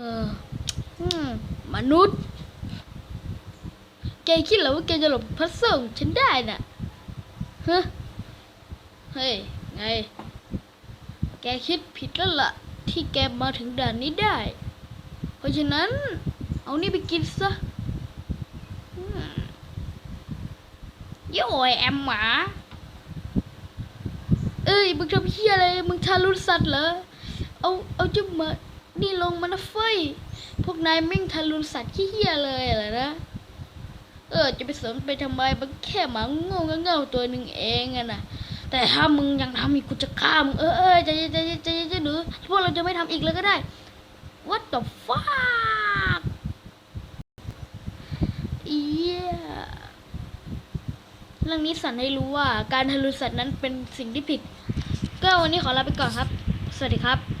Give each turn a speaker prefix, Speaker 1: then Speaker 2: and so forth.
Speaker 1: เออมนุษย์ แกคิดเหรอว่าแกจะหลบพัซเซิลฉันได้น่ะฮะเฮ้ย ไง แกคิดผิดแล้วล่ะ ที่แกมาถึงด่านนี้ได้ เพราะฉะนั้น เอานี่ไปกินซะโย่ไอ้แอมหมา เอ้ย มึงทำเฮียอะไร มึงทารุณสัตว์เหรอ เอา เอาจ้าหมา นี่ลงมานะเฟ้ย พวกนายแม่งทารุณสัตว์ขี้เฮียเลยเหรอนะ เออ จะไปเสริมไปทำไมมันแค่หมาโง่เง่าตัวหนึ่งเองอะนะแต่ถ้ามึงยังทำอีกกูจะฆ่ามึงเออเออใจเย็นใจเย็นใจเย็นใจหนูพวกเราจะไม่ทำอีกเลยก็ได้ What the fuck เอียเรื่องนี้สอนให้รู้ว่าการทารุณสัตว์นั้นเป็นสิ่งที่ผิด ก็วันนี้ขอลาไปก่อนครับ สวัสดีครับ